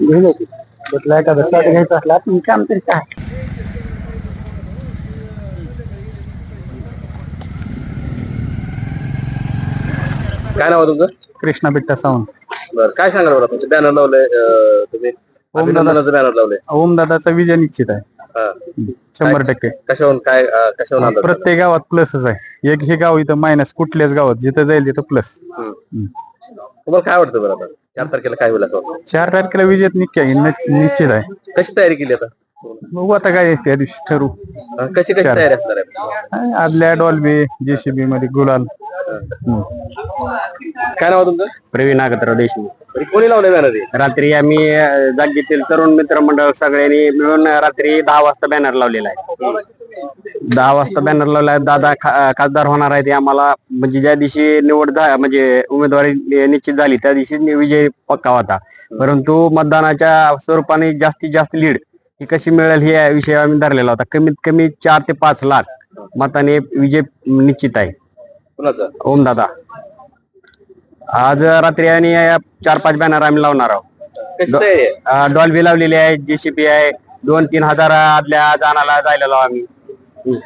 घेऊन येते कुठला एखादा शॉट घ्यायचा असला आपण काम तरी काय काय नाव आहे तुमचं? कृष्णा बिट्टा सावंत. बरं काय सांगाल बरं? तुमचं बॅनर लावलंय अं, तुम्ही अभिनंदनाचं बॅनर लावलंय ओम दादाचा विजय निश्चित आहे. हा. शंभर टक्के. कशावरून काय अं, कशावरून प्रत्येक गावात प्लसच आहे. एक हे गाव इथं मायनस कुठल्याच गावात जिथं जाईल तिथं प्लस. तुम्हाला काय वाटतं बरं आता? चार तारखेला काय होईल असं वाटतं? चार तारखेला विजय निश्चय निश्चित आहे कशी तयारी केली आता? बघू आता काय त्या दिवशी ठरू कशी कशी तयारी असणार आहे? काय आदल्या डॉल्बी जेसीबी मध्ये गुलाल. हम्म. काय नाव आहे तुमचं? प्रवीण नागतराव देशमुख. कोणी लावलंय बॅनर हे? रात्री आम्ही अ, जागेतील तरुण मित्र मंडळ सगळ्यांनी मिळून रात्री दहा वाजता बॅनर लावलेला आहे. दहा वाजता बॅनर लावला आहे दादा खा- खासदार होणार आहे ते आम्हाला म्हणजे ज्या दिवशी निवड झा- म्हणजे उमेदवारी नि- निश्चित झाली त्या दिवशी नि- विजय पक्का होता. परंतु मतदानाच्या स्वरूपाने जास्तीत जास्त लीड ही कशी मिळेल हे विषय आम्ही धरलेला होता कमीत कमी चार ते पाच लाख मताने विजय निश्चित आहे. कुणाचं? ओम दादा. आज रात्री आणि चार पाच बॅनर आम्ही लावणार आहोत. डॉल्बी लावलेली आहे जेसीपी आहे. दोन तीन हजार आदल्या जाणाला जायला लावू आम्ही. 嗯。